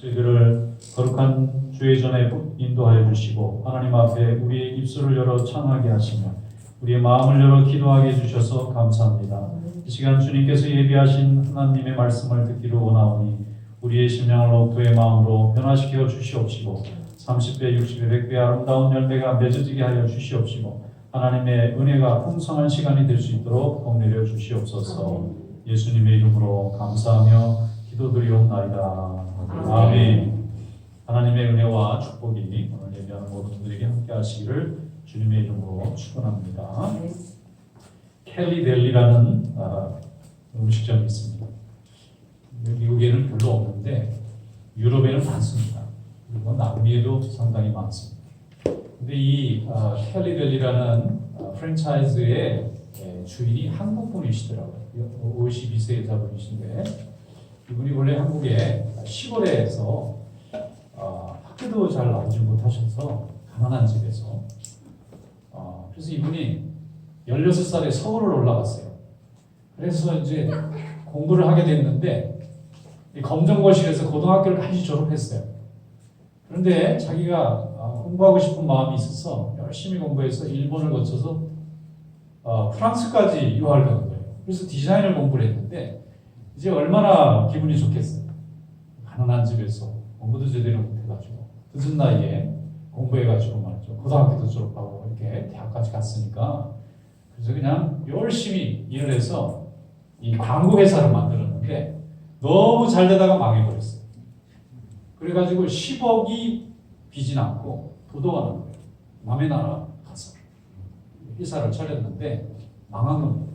저희들을 거룩한 주의 전에 인도하여 주시고 하나님 앞에 우리의 입술을 열어 찬하게 하시며 우리의 마음을 열어 기도하게 해주셔서 감사합니다. 이 시간 주님께서 예비하신 하나님의 말씀을 듣기로 원하오니 우리의 심령을 옥토의 마음으로 변화시켜 주시옵시고 30배, 60배, 100배 아름다운 열매가 맺어지게 하여 주시옵시고 하나님의 은혜가 풍성한 시간이 될 수 있도록 복내려 주시옵소서 예수님의 이름으로 감사하며 기도드리옵나이다. 아멘. 하나님의 은혜와 축복이 오늘 예배하는 모든 분들에게 함께 하시기를 주님의 이름으로 축원합니다. 캘리델리라는 아, 음식점이 있습니다. 미국에는 별로 없는데 유럽에는 많습니다. 그리고 남미에도 상당히 많습니다. 근데 이 아, 캘리델리라는 아, 프랜차이즈의 예, 주인이 한국 분이시더라고요. 52세 여자분이신데 이분이 원래 한국의 시골에서 어, 학교도 잘 나오지 못하셔서 가난한 집에서 어, 그래서 이분이 16살에 서울을 올라갔어요. 그래서 이제 공부를 하게 됐는데 이 검정고시에서 고등학교를 같이 졸업했어요. 그런데 자기가 어, 공부하고 싶은 마음이 있어서 열심히 공부해서 일본을 거쳐서 어, 프랑스까지 유학을 간 거예요. 그래서 디자인을 공부를 했는데 이제 얼마나 기분이 좋겠어요. 가난한 집에서 공부도 제대로 못해가지고 늦은 나이에 공부해가지고 말이죠. 고등학교도 졸업하고 이렇게 대학까지 갔으니까 그래서 그냥 열심히 일을 해서 이 광고 회사를 만들었는데 너무 잘 되다가 망해버렸어요. 그래가지고 10억이 빚이 났고 도도가 난 거예요. 남의 나라 가서 회사를 차렸는데 망한 겁니다.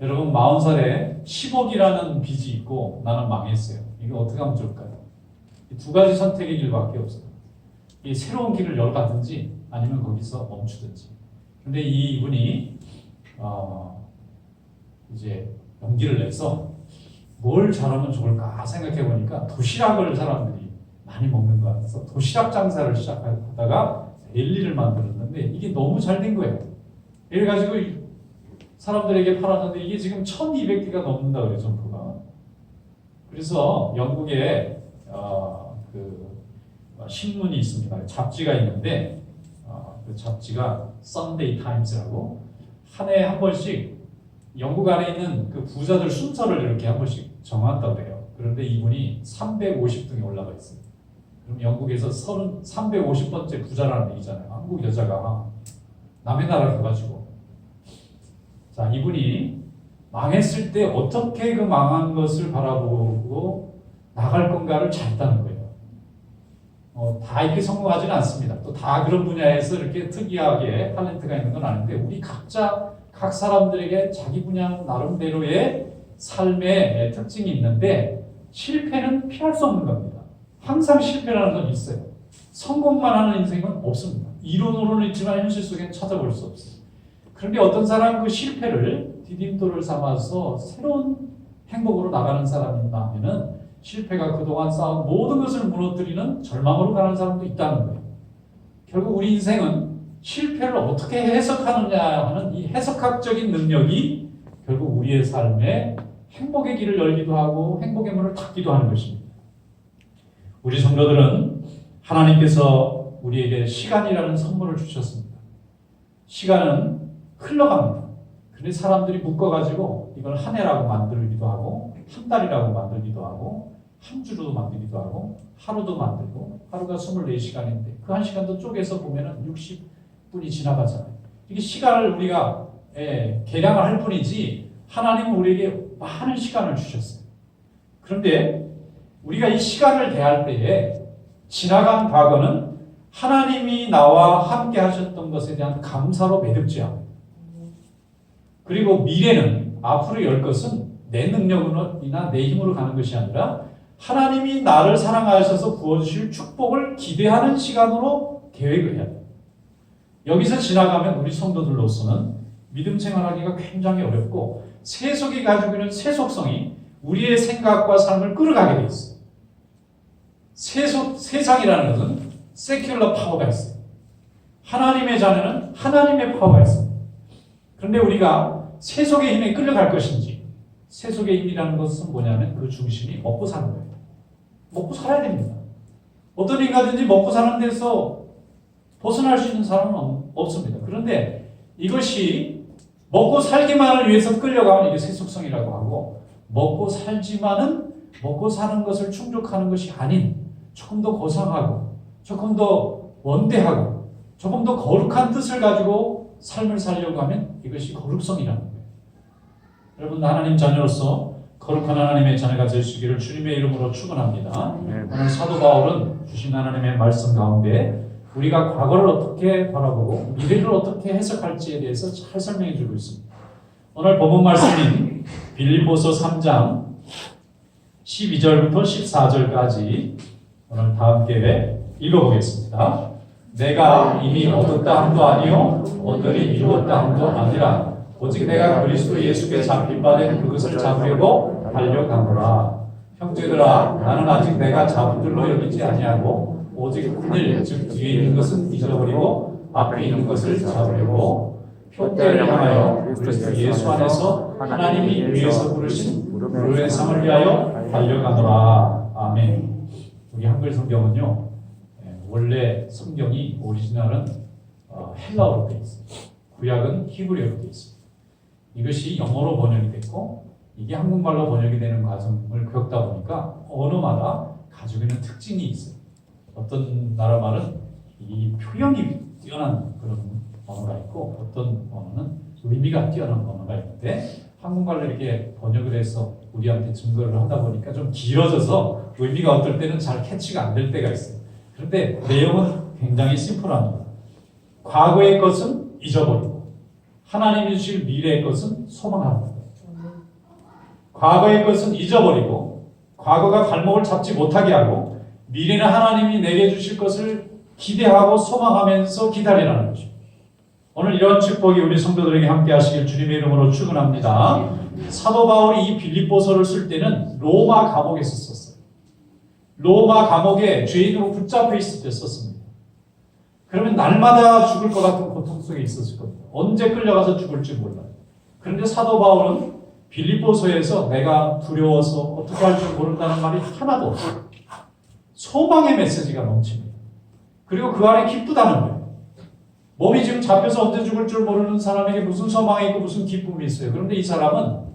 여러분 40살에 10억이라는 빚이 있고 나는 망했어요. 이거 어떻게 하면 좋을까요? 이두 가지 선택의 길밖에 없어요. 이 새로운 길을 열가든지 아니면 거기서 멈추든지. 근데 이 이분이 어 이제 용기를 내서 뭘 잘하면 좋을까 생각해 보니까 도시락을 사람들이 많이 먹는 것 같아서 도시락 장사를 시작하다가 랠리를 만들었는데 이게 너무 잘 된 거예요. 이래 가지고 이 사람들에게 팔았는데 이게 지금 1200개가 넘는다 그래요, 점포가. 그래서 영국에 어, 그 신문이 있습니다. 잡지가 있는데 어, 그 잡지가 Sunday Times라고 한해한 번씩 영국 안에 있는 그 부자들 순서를 이렇게 한 번씩 정한다고 그래요. 그런데 이분이 350등에 올라가 있어요. 그럼 영국에서 30, 350번째 부자라는 얘기잖아요. 한국 여자가 남의 나라 가가지고 자, 이분이 망했을 때 어떻게 그 망한 것을 바라보고 나갈 건가를 잘다는 거예요. 어, 다 이렇게 성공하지는 않습니다. 또 다 그런 분야에서 이렇게 특이하게 탤런트가 있는 건 아닌데 우리 각자 각 사람들에게 자기 분야 나름대로의 삶의 특징이 있는데 실패는 피할 수 없는 겁니다. 항상 실패라는 건 있어요. 성공만 하는 인생은 없습니다. 이론으로는 있지만 현실 속엔 찾아볼 수 없어요. 그런데 어떤 사람은 그 실패를 디딤돌을 삼아서 새로운 행복으로 나가는 사람이 있다면은 실패가 그동안 쌓은 모든 것을 무너뜨리는 절망으로 가는 사람도 있다는 거예요. 결국 우리 인생은 실패를 어떻게 해석하느냐 하는 이 해석학적인 능력이 결국 우리의 삶에 행복의 길을 열기도 하고 행복의 문을 닫기도 하는 것입니다. 우리 성도들은 하나님께서 우리에게 시간이라는 선물을 주셨습니다. 시간은 흘러갑니다. 근데 사람들이 묶어가지고 이걸 한 해라고 만들기도 하고 한 달이라고 만들기도 하고 한 주로도 만들기도 하고 하루도 만들고 하루가 24시간인데 그 한 시간도 쪼개서 보면은 60분이 지나가잖아요. 이게 시간을 우리가 예, 계량을 할 뿐이지 하나님은 우리에게 많은 시간을 주셨어요. 그런데 우리가 이 시간을 대할 때에 지나간 과거는 하나님이 나와 함께 하셨던 것에 대한 감사로 매듭지 않아요. 그리고 미래는 앞으로 열 것은 내 능력이나 내 힘으로 가는 것이 아니라 하나님이 나를 사랑하셔서 부어주실 축복을 기대하는 시간으로 계획을 해야 돼요. 여기서 지나가면 우리 성도들로서는 믿음 생활하기가 굉장히 어렵고 세속이 가지고 있는 세속성이 우리의 생각과 삶을 끌어가게 돼 있어요. 세속, 세상이라는 것은 세큘러 파워가 있어요. 하나님의 자녀는 하나님의 파워가 있어요. 그런데 우리가 세속의 힘에 끌려갈 것인지 세속의 힘이라는 것은 뭐냐면 그 중심이 먹고 사는 거예요. 먹고 살아야 됩니다. 어떤 인간든지 먹고 사는 데서 벗어날 수 있는 사람은 없- 없습니다. 그런데 이것이 먹고 살기만을 위해서 끌려가면 이게 세속성이라고 하고 먹고 살지만은 먹고 사는 것을 충족하는 것이 아닌 조금 더 고상하고 조금 더 원대하고 조금 더 거룩한 뜻을 가지고 삶을 살려고 하면 이것이 거룩성이라는 거예요. 여러분 하나님 자녀로서 거룩한 하나님의 자녀가 될수 있기를 주님의 이름으로 축원합니다. 오늘 사도 바울은 주신 하나님의 말씀 가운데 우리가 과거를 어떻게 바라보고 미래를 어떻게 해석할지에 대해서 잘 설명해 주고 있습니다. 오늘 본문 말씀인 빌립보서 3장 12절부터 14절까지 오늘 다 함께 읽어보겠습니다. 내가 이미 얻었다 함도 아니요 얻으리 이루었다 함도 아니라 오직 내가 그리스도 예수께 잡힌 바된 그것을 잡으려고 달려가노라. 형제들아 나는 아직 내가 잡은 줄로 여기지 아니하고 오직 오늘 즉 뒤에 있는 것은 잊어버리고 앞에 있는 것을 잡으려고 표대를 향하여 그리스도 예수 안에서 하나님이 위에서 부르신 무료의 상을 위하여 달려가노라. 아멘. 우리 한글 성경은요. 예, 원래 성경이 오리지널은 어, 헬라어로 되어 있어요. 구약은 히브리어로 되어 있습니다. 이것이 영어로 번역이 됐고 이게 한국말로 번역이 되는 과정을 겪다 보니까 언어마다 가지고 있는 특징이 있어요. 어떤 나라 말은 이 표현이 뛰어난 그런 언어가 있고 어떤 언어는 의미가 뛰어난 언어가 있는데 한국말로 이렇게 번역을 해서 우리한테 증거를 하다 보니까 좀 길어져서 의미가 어떨 때는 잘 캐치가 안 될 때가 있어요. 그런데 내용은 굉장히 심플합니다. 과거의 것은 잊어버리고 하나님이 주실 미래의 것은 소망합니다. 과거의 것은 잊어버리고 과거가 발목을 잡지 못하게 하고 미래는 하나님이 내게 주실 것을 기대하고 소망하면서 기다리라는 것입니다. 오늘 이런 축복이 우리 성도들에게 함께 하시길 주님의 이름으로 축원합니다. 사도 바울이 이 빌립보서를 쓸 때는 로마 감옥에서 썼어요. 로마 감옥에 죄인으로 붙잡혀 썼습니다. 그러면 날마다 죽을 것 같은 고통 속에 있었을 겁니다. 언제 끌려가서 죽을지 몰라요. 그런데 사도 바울은 빌립보서에서 내가 두려워서 어떻게 할줄 모른다는 말이 하나도 없어요. 소망의 메시지가 넘칩니다. 그리고 그 안에 기쁘다는 거예요. 몸이 지금 잡혀서 언제 죽을 줄 모르는 사람에게 무슨 소망이 있고 무슨 기쁨이 있어요. 그런데 이 사람은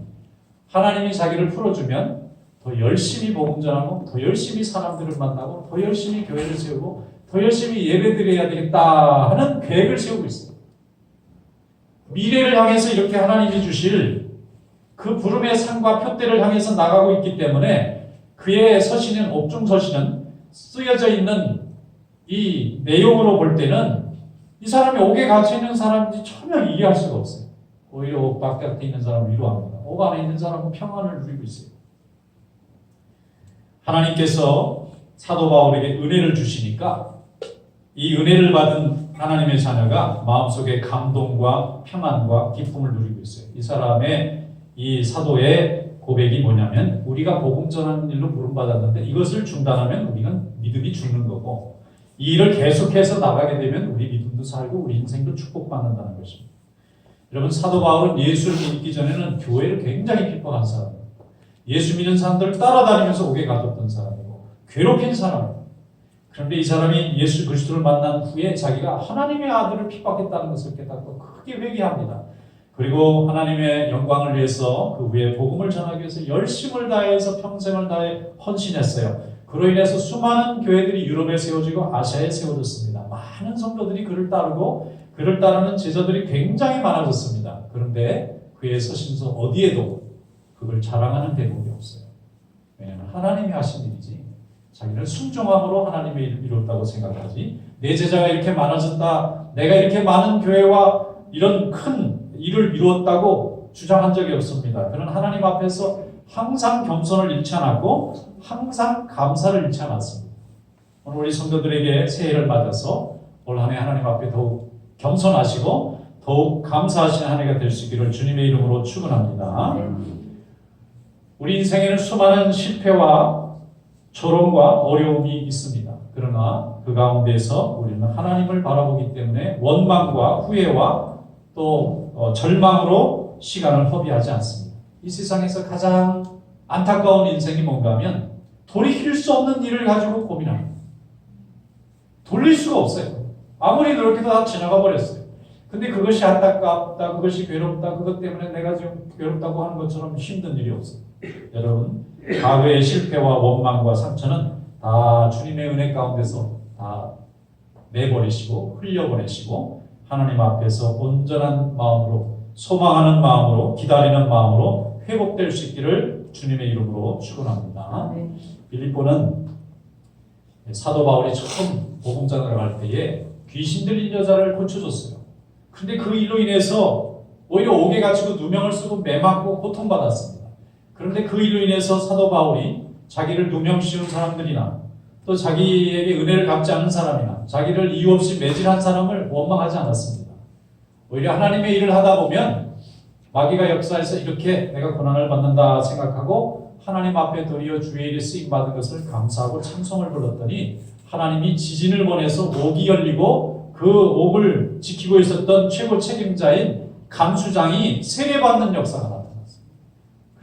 하나님이 자기를 풀어주면 더 열심히 복음 전하고 더 열심히 사람들을 만나고 더 열심히 교회를 세우고 더 열심히 예배드려야 되겠다 하는 계획을 세우고 있어요. 미래를 향해서 이렇게 하나님이 주실 그 부름의 상과 표대를 향해서 나가고 있기 때문에 그의 서신은 옥중 서신은 쓰여져 있는 이 내용으로 볼 때는 이 사람이 옥에 갇혀 있는 사람인지 전혀 이해할 수가 없어요. 오히려 옥 바깥에 있는 사람을 위로합니다. 옥 안에 있는 사람은 평안을 누리고 있어요. 하나님께서 사도 바울에게 은혜를 주시니까 이 은혜를 받은 하나님의 자녀가 마음속에 감동과 평안과 기쁨을 누리고 있어요. 이 사람의 이 사도의 고백이 뭐냐면 우리가 복음 전하는 일로 부름 받았는데 이것을 중단하면 우리는 믿음이 죽는 거고 이 일을 계속해서 나가게 되면 우리 믿음도 살고 우리 인생도 축복받는다는 것입니다. 여러분 사도 바울은 예수를 믿기 전에는 교회를 굉장히 핍박한 사람이에요. 예수 믿는 사람들을 따라다니면서 옥에 가뒀던 사람이고 괴롭힌 사람이에요. 그런데 이 사람이 예수 그리스도를 만난 후에 자기가 하나님의 아들을 핍박했다는 것을 깨닫고 크게 회개합니다. 그리고 하나님의 영광을 위해서 그 후에 복음을 전하기 위해서 열심을 다해서 평생을 다해 헌신했어요. 그로 인해서 수많은 교회들이 유럽에 세워지고 아시아에 세워졌습니다. 많은 성도들이 그를 따르고 그를 따르는 제자들이 굉장히 많아졌습니다. 그런데 그의 서신서 어디에도 그걸 자랑하는 대목이 없어요. 왜냐하면 하나님이 하신 일이지 자기는 순종함으로 하나님의 일을 이뤘다고 생각하지 내 제자가 이렇게 많아졌다 내가 이렇게 많은 교회와 이런 큰 일을 이루었다고 주장한 적이 없습니다. 그는 하나님 앞에서 항상 겸손을 잃지 않았고 항상 감사를 잃지 않았습니다. 오늘 우리 성도들에게 새해를 맞아서 올 한해 하나님 앞에 더욱 겸손하시고 더욱 감사하신 한 해가 될 수 있기를 주님의 이름으로 축원합니다. 우리 인생에는 수많은 실패와 조롱과 어려움이 있습니다. 그러나 그 가운데서 우리는 하나님을 바라보기 때문에 원망과 후회와 또 어, 절망으로 시간을 허비하지 않습니다. 이 세상에서 가장 안타까운 인생이 뭔가 하면 돌이킬 수 없는 일을 가지고 고민합니다. 돌릴 수가 없어요. 아무리 노력해도 다 지나가 버렸어요. 근데 그것이 안타깝다, 그것이 괴롭다, 그것 때문에 내가 지금 괴롭다고 하는 것처럼 힘든 일이 없어요. 여러분, 과거의 실패와 원망과 상처는 다 주님의 은혜 가운데서 다 내버리시고 흘려보내시고 하나님 앞에서 온전한 마음으로 소망하는 마음으로 기다리는 마음으로 회복될 수 있기를 주님의 이름으로 축원합니다. 아멘. 빌립보는 사도 바울이 처음 복음장을 갈 때에 귀신 들린 여자를 고쳐줬어요. 근데 그 일로 인해서 오히려 옥에 갇히고 누명을 쓰고 매맞고 고통받았습니다. 그런데 그 일로 인해서 사도 바울이 자기를 누명 씌운 사람들이나 또 자기에게 은혜를 갚지 않은 사람이나 자기를 이유 없이 매질한 사람을 원망하지 않았습니다. 오히려 하나님의 일을 하다 보면 마귀가 역사에서 이렇게 내가 고난을 받는다 생각하고 하나님 앞에 도리어 주의 일에 쓰임 받은 것을 감사하고 찬송을 불렀더니 하나님이 지진을 보내서 옥이 열리고 그 옥을 지키고 있었던 최고 책임자인 감수장이 세례받는 역사가 나타났습니다.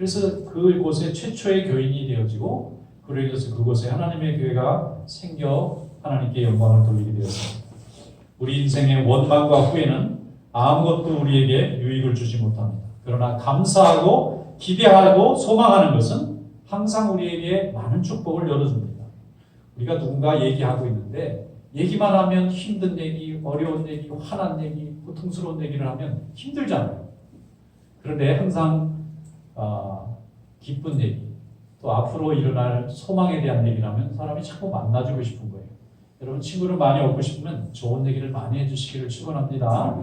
그래서 그곳에 최초의 교인이 되어지고 그로 인해서 그곳에 하나님의 교회가 생겨 하나님께 영광을 돌리게 되었습니다. 우리 인생의 원망과 후회는 아무것도 우리에게 유익을 주지 못합니다. 그러나 감사하고 기대하고 소망하는 것은 항상 우리에게 많은 축복을 열어줍니다. 우리가 누군가 얘기하고 있는데 얘기만 하면 힘든 얘기, 어려운 얘기, 화난 얘기, 고통스러운 얘기를 하면 힘들잖아요. 그런데 항상 아, 기쁜 얘기, 또 앞으로 일어날 소망에 대한 얘기를 하면 사람이 자꾸 만나주고 싶은 거예요. 여러분 친구를 많이 얻고 싶으면 좋은 얘기를 많이 해주시기를 축원합니다.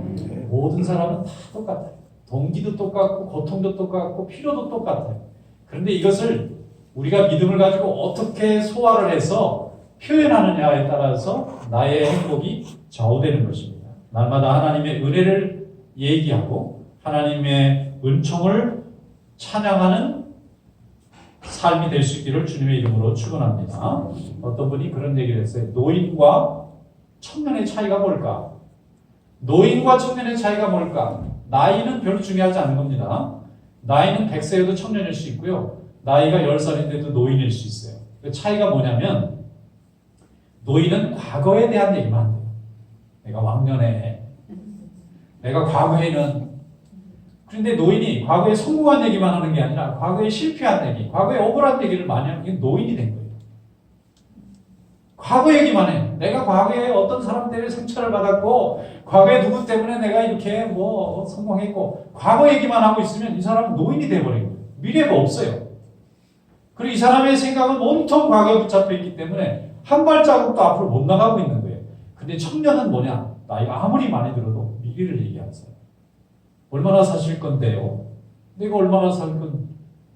모든 사람은 다 똑같아요. 동기도 똑같고 고통도 똑같고 필요도 똑같아요. 그런데 이것을 우리가 믿음을 가지고 어떻게 소화를 해서 표현하느냐에 따라서 나의 행복이 좌우되는 것입니다. 날마다 하나님의 은혜를 얘기하고 하나님의 은총을 찬양하는 삶이 될 수 있기를 주님의 이름으로 축원합니다. 어떤 분이 그런 얘기를 했어요. 노인과 청년의 차이가 뭘까? 노인과 청년의 차이가 뭘까? 나이는 별로 중요하지 않은 겁니다. 나이는 100세여도 청년일 수 있고요. 나이가 10살인데도 노인일 수 있어요. 그 차이가 뭐냐면 노인은 과거에 대한 얘기만 한대요. 내가 왕년에 내가 과거에는 그런데 노인이 과거에 성공한 얘기만 하는 게 아니라 과거에 실패한 얘기, 과거에 억울한 얘기를 많이 하는 게 노인이 된 거예요. 과거 얘기만 해. 내가 과거에 어떤 사람 때문에 상처를 받았고, 과거에 누구 때문에 내가 이렇게 뭐 성공했고, 과거 얘기만 하고 있으면 이 사람은 노인이 돼버린 거예요. 미래가 없어요. 그리고 이 사람의 생각은 온통 과거에 붙잡혀 있기 때문에 한 발자국도 앞으로 못 나가고 있는 거예요. 근데 청년은 뭐냐? 나이가 아무리 많이 들어도 미래를 얘기하는 사람. 얼마나 사실 건데요? 내가 얼마나 살 건,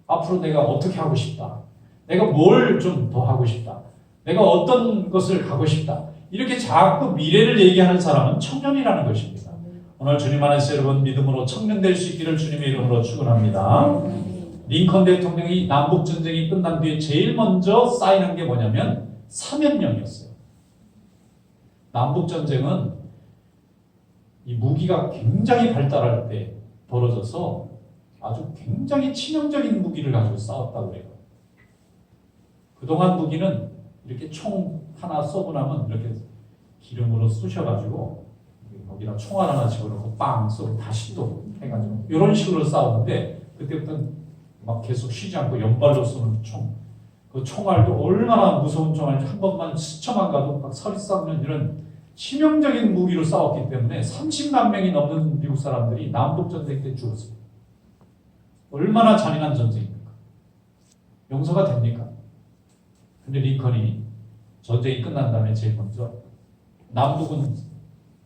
앞으로 내가 어떻게 하고 싶다. 내가 뭘 좀 더 하고 싶다. 내가 어떤 것을 가고 싶다. 이렇게 자꾸 미래를 얘기하는 사람은 청년이라는 것입니다. 오늘 주님 안에서 여러분 믿음으로 청년 될 수 있기를 주님의 이름으로 축원합니다. 링컨 대통령이 남북 전쟁이 끝난 뒤에 제일 먼저 쌓이는 게 뭐냐면 사면령이었어요. 남북 전쟁은 이 무기가 굉장히 발달할 때 벌어져서 아주 굉장히 치명적인 무기를 가지고 싸웠다고 그래요. 그동안 무기는 이렇게 총 하나 쏘고 나면 이렇게 기름으로 쑤셔가지고 거기다 총알 하나 집어넣고 빵 쏘고 다시 또 해가지고 이런 식으로 싸우는데 그때부터는 막 계속 쉬지 않고 연발로 쏘는 총. 그 총알도 얼마나 무서운 총알인지 한 번만 스쳐만 가도 막 서리 싸우면 이런 치명적인 무기로 싸웠기 때문에 30만 명이 넘는 미국 사람들이 남북 전쟁 때 죽었습니다. 얼마나 잔인한 전쟁입니까? 용서가 됩니까? 근데 링컨이 전쟁이 끝난 다음에 제일 먼저 남북은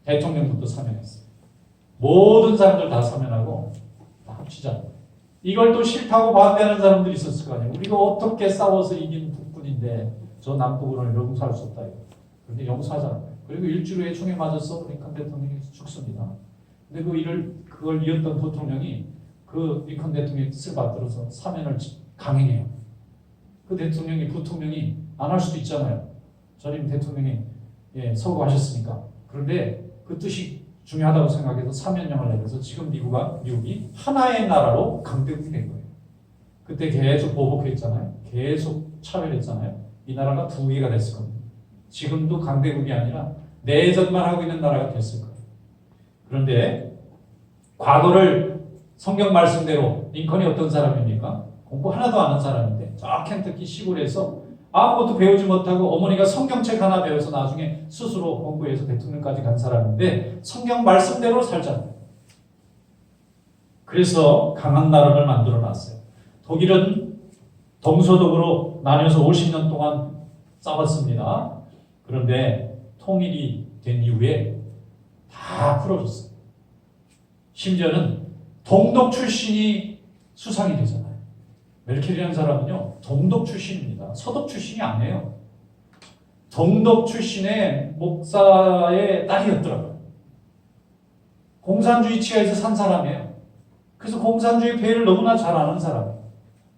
대통령부터 사면했어요. 모든 사람들 다 사면하고 다 합치자. 이걸 또 싫다고 반대하는 사람들이 있었을 거 아니에요. 우리가 어떻게 싸워서 이긴 북군인데 저 남북을 용서할 수 없다. 그런데 용서하잖아요. 그리고 일주일 후에 총에 맞아서 링컨 대통령이 죽습니다. 근데 그 일을 그걸 이었던 부통령이 그 링컨 대통령의 뜻을 받들어서 사면을 강행해요. 그 대통령이 부통령이 안 할 수도 있잖아요. 전임 대통령이 예, 서거하셨으니까. 그런데 그 뜻이 중요하다고 생각해서 사면령을 내려서 지금 미국가 미국이 하나의 나라로 강대국이 된 거예요. 그때 계속 보복했잖아요. 계속 차별했잖아요. 이 나라가 두 개가 됐을 겁니다. 지금도 강대국이 아니라 내전만 하고 있는 나라가 됐을 거예요. 그런데 과거를 성경 말씀대로 링컨이 어떤 사람입니까? 공부 하나도 안 한 사람인데 저 켄터키 시골에서 아무것도 배우지 못하고 어머니가 성경책 하나 배워서 나중에 스스로 공부해서 대통령까지 간 사람인데 성경 말씀대로 살잖아요. 그래서 강한 나라를 만들어 놨어요. 독일은 동서독으로 나뉘어서 50년 동안 싸웠습니다. 그런데 통일이 된 이후에 다 풀어줬어요. 심지어는 동독 출신이 수상이 되잖아요. 메르켈이라는 사람은요, 동독 출신입니다. 서독 출신이 아니에요. 동독 출신의 목사의 딸이었더라고요. 공산주의 치하에서 산 사람이에요. 그래서 공산주의 배를 너무나 잘 아는 사람이에요.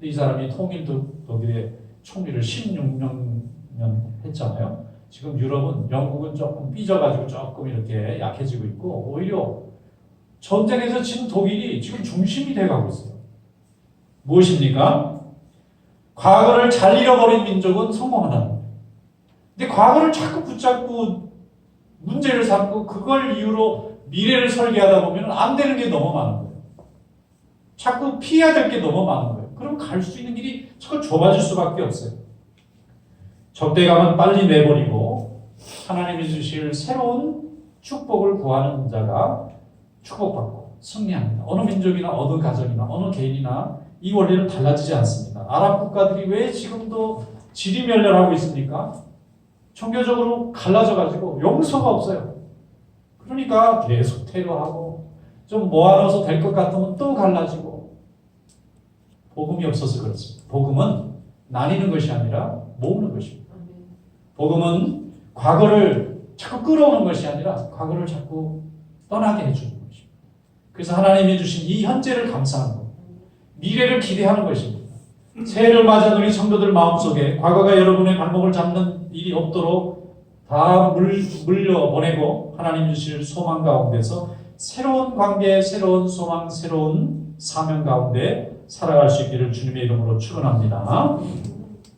이 사람이 통일 독- 독일의 총리를 16년 했잖아요. 지금 유럽은 영국은 조금 삐져가지고 조금 이렇게 약해지고 있고 오히려 전쟁에서 진 독일이 지금 중심이 돼가고 있어요. 무엇입니까? 과거를 잘 잃어버린 민족은 성공하는 거예요. 근데 과거를 자꾸 붙잡고 문제를 삼고 그걸 이유로 미래를 설계하다 보면 안 되는 게 너무 많은 거예요. 자꾸 피해야 될 게 너무 많은 거예요. 그럼 갈 수 있는 길이 자꾸 좁아질 수밖에 없어요. 적대감은 빨리 내버리고 하나님이 주실 새로운 축복을 구하는 자가 축복받고 승리합니다. 어느 민족이나 어느 가정이나 어느 개인이나 이 원리는 달라지지 않습니다. 아랍 국가들이 왜 지금도 지리멸렬하고 있습니까? 종교적으로 갈라져 가지고 용서가 없어요. 그러니까 계속 테러하고 좀 모아넣어서 될 것 같으면 또 갈라지고 복음이 없어서 그렇습니다. 복음은 나뉘는 것이 아니라 모으는 것입니다. 복음은 과거를 자꾸 끌어오는 것이 아니라 과거를 자꾸 떠나게 해주는 것입니다. 그래서 하나님이 주신 이 현재를 감사하는 것, 미래를 기대하는 것입니다. 새해를 맞아 우리 성도들 마음속에 과거가 여러분의 발목을 잡는 일이 없도록 다 물, 물려 보내고 하나님 주실 소망 가운데서 새로운 관계, 새로운 소망, 새로운 사명 가운데 살아갈 수 있기를 주님의 이름으로 축원합니다.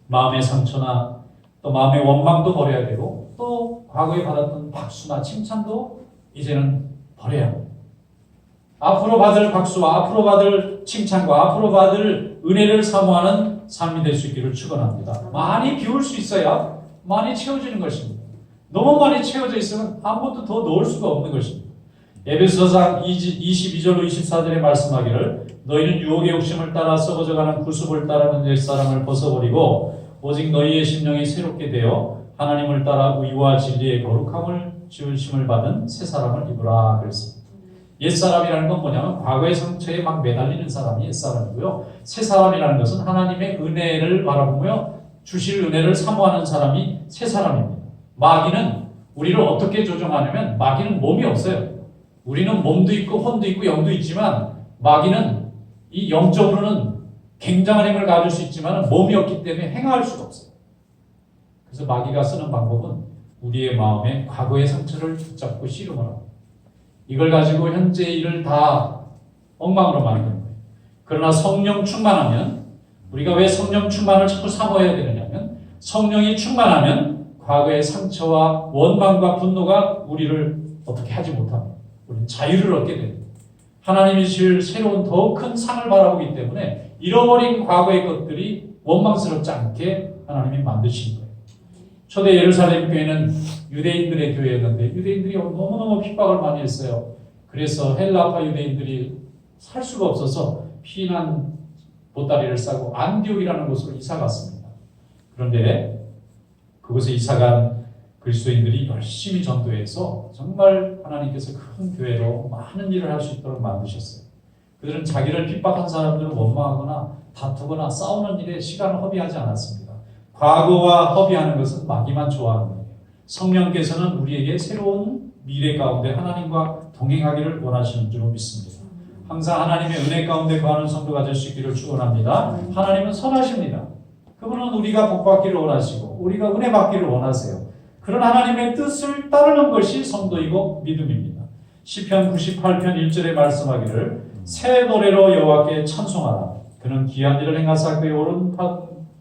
마음의 상처나 또 마음의 원망도 버려야 되고 또 과거에 받았던 박수나 칭찬도 이제는 버려야 합니다. 앞으로 받을 박수와 앞으로 받을 칭찬과 앞으로 받을 은혜를 사모하는 삶이 될 수 있기를 축원합니다. 많이 비울 수 있어야 많이 채워지는 것입니다. 너무 많이 채워져 있으면 아무것도 더 넣을 수가 없는 것입니다. 에베소상 22절로 24절에 말씀하기를 너희는 유혹의 욕심을 따라 썩어져가는 구습을 따르는 옛사람을 벗어버리고 오직 너희의 심령이 새롭게 되어 하나님을 따라 의와 진리의 거룩함을 지으심을 받은 새 사람을 입으라 그랬습니다. 옛 사람이라는 건 뭐냐면 과거의 상처에 막 매달리는 사람이 옛 사람이고요. 새 사람이라는 것은 하나님의 은혜를 바라보며 주실 은혜를 사모하는 사람이 새 사람입니다. 마귀는 우리를 어떻게 조종하냐면 마귀는 몸이 없어요. 우리는 몸도 있고 혼도 있고 영도 있지만 마귀는 이 영적으로는 굉장한 힘을 가질 수 있지만 몸이 없기 때문에 행할 수가 없어요. 그래서 마귀가 쓰는 방법은 우리의 마음에 과거의 상처를 붙잡고 씨름을 합니다. 이걸 가지고 현재 일을 다 엉망으로 만드는 거예요. 그러나 성령 충만하면 우리가 왜 성령 충만을 자꾸 사모해야 되느냐면 성령이 충만하면 과거의 상처와 원망과 분노가 우리를 어떻게 하지 못합니다. 우리는 자유를 얻게 됩니다. 하나님이 주실 새로운 더큰 상을 바라보기 때문에 잃어버린 과거의 것들이 원망스럽지 않게 하나님이 만드신 거예요. 초대 예루살렘 교회는 유대인들의 교회였는데 유대인들이 너무너무 핍박을 많이 했어요. 그래서 헬라파 유대인들이 살 수가 없어서 피난 보따리를 싸고 안디옥이라는 곳으로 이사 갔습니다. 그런데 그곳에 이사간 그리스도인들이 열심히 전도해서 정말 하나님께서 큰 교회로 많은 일을 할 수 있도록 만드셨어요. 그들은 자기를 핍박한 사람들을 원망하거나 다투거나 싸우는 일에 시간을 허비하지 않았습니다. 과거와 허비하는 것은 마귀만 좋아하는 거예요. 성령께서는 우리에게 새로운 미래 가운데 하나님과 동행하기를 원하시는 줄 믿습니다. 항상 하나님의 은혜 가운데 거하는 성도가 될 수 있기를 축원합니다. 하나님은 선하십니다. 그분은 우리가 복받기를 원하시고 우리가 은혜 받기를 원하세요. 그런 하나님의 뜻을 따르는 것이 성도이고 믿음입니다. 시편 98편 1절에 말씀하기를 새 노래로 여호와께 찬송하라 그는 귀한 일을 행하사 그의 오른팔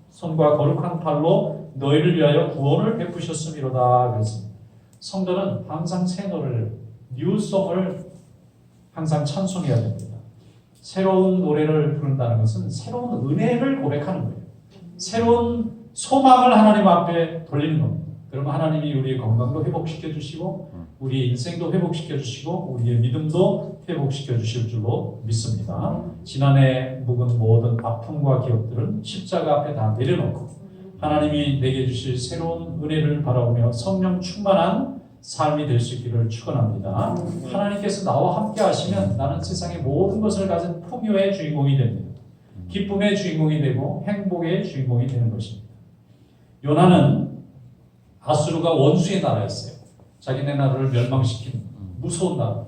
손과 거룩한 팔로 너희를 위하여 구원을 베푸셨음이로다 그랬습니다. 성도는 항상 새 노래를 뉴송을 항상 찬송해야 됩니다. 새로운 노래를 부른다는 것은 새로운 은혜를 고백하는 거예요. 새로운 소망을 하나님 앞에 돌리는 겁니다. 그러면 하나님이 우리의 건강도 회복시켜 주시고 우리의 인생도 회복시켜 주시고 우리의 믿음도 회복시켜 주실 줄로 믿습니다. 지난해 묵은 모든 아픔과 기억들은 십자가 앞에 다 내려놓고 하나님이 내게 주실 새로운 은혜를 바라보며 성령 충만한 삶이 될 수 있기를 축원합니다. 하나님께서 나와 함께 하시면 나는 세상의 모든 것을 가진 풍요의 주인공이 됩니다. 기쁨의 주인공이 되고 행복의 주인공이 되는 것입니다. 요나는 아수르가 원수의 나라였어요. 자기네 나라를 멸망시킨 무서운 나라.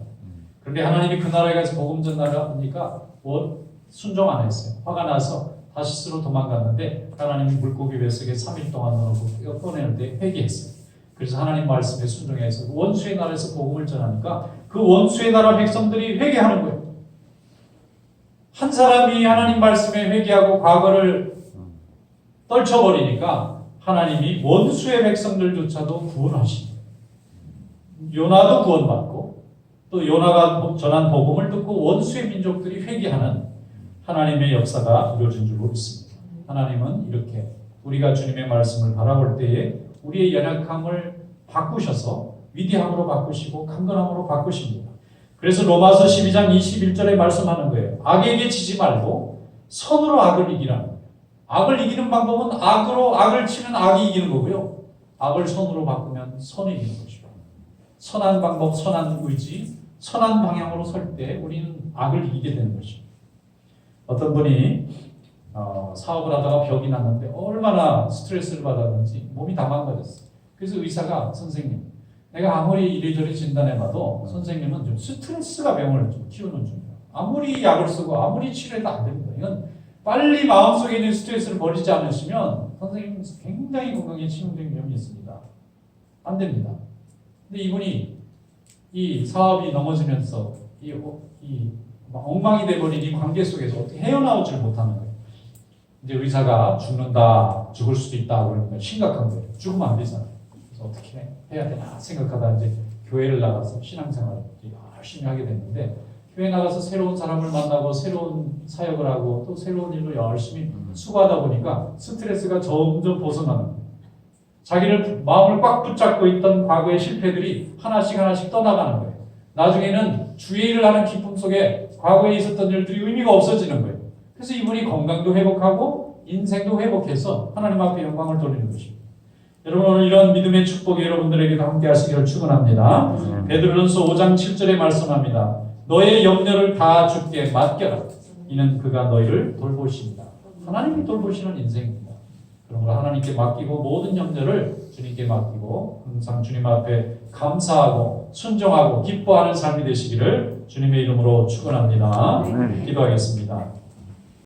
그런데 하나님이 그 나라에 가서 복음 전하니까 원 순종 안 했어요. 화가 나서 다시스로 도망갔는데 하나님이 물고기 뱃속에 3일 동안 넣어놓고 꺼내는 데 회개했어요. 그래서 하나님 말씀에 순종해서 원수의 나라에서 복음을 전하니까 그 원수의 나라 백성들이 회개하는 거예요. 한 사람이 하나님 말씀에 회개하고 과거를 떨쳐버리니까 하나님이 원수의 백성들조차도 구원하시니 요나도 구원받고 또 요나가 전한 복음을 듣고 원수의 민족들이 회개하는 하나님의 역사가 이루어진 줄 믿습니다. 하나님은 이렇게 우리가 주님의 말씀을 바라볼 때에 우리의 연약함을 바꾸셔서 위대함으로 바꾸시고 강건함으로 바꾸십니다. 그래서 로마서 12장 21절에 말씀하는 거예요. 악에게 지지 말고 선으로 악을 이기라. 악을 이기는 방법은 악으로 악을 치는 악이 이기는 거고요. 악을 선으로 바꾸면 선이 이기는 것이고. 선한 방법, 선한 의지, 선한 방향으로 설 때 우리는 악을 이기게 되는 것입니다. 어떤 분이 어, 사업을 하다가 벽이 났는데 얼마나 스트레스를 받았는지 몸이 다 망가졌어요. 그래서 의사가 선생님, 내가 아무리 이리저리 진단해봐도 선생님은 좀 스트레스가 병을 좀 키우는 중이에요. 아무리 약을 쓰고 아무리 치료해도 안 됩니다. 이건 빨리 마음속에 있는 스트레스를 버리지 않으시면 선생님 굉장히 건강에 치명적인 위험이 있습니다. 안 됩니다. 근데 이분이 이 사업이 넘어지면서 이, 이 엉망이 돼버린 이 관계 속에서 어떻게 헤어나오질 못하는 거예요. 이제 의사가 죽는다, 죽을 수도 있다 그러면 심각한 거예요. 죽으면 안 되잖아요. 그래서 어떻게 해야 되나 생각하다 이제 교회를 나가서 신앙생활을 열심히 하게 됐는데 교회 나가서 새로운 사람을 만나고 새로운 사역을 하고 또 새로운 일로 열심히 수고하다 보니까 스트레스가 점점 벗어나는. 자기를 마음을 꽉 붙잡고 있던 과거의 실패들이 하나씩 하나씩 떠나가는 거예요. 나중에는 주의 일을 하는 기쁨 속에 과거에 있었던 일들이 의미가 없어지는 거예요. 그래서 이분이 건강도 회복하고 인생도 회복해서 하나님 앞에 영광을 돌리는 것입니다. 여러분 오늘 이런 믿음의 축복이 여러분들에게도 함께 하시기를 축원합니다. 베드로전서 5장 7절에 말씀합니다. 너의 염려를 다 주께 맡겨라. 이는 그가 너희를 돌보십니다. 하나님이 돌보시는 인생입니다. 그런 걸 하나님께 맡기고 모든 염려를 주님께 맡기고 항상 주님 앞에 감사하고 순종하고 기뻐하는 삶이 되시기를 주님의 이름으로 축원합니다. 기도하겠습니다.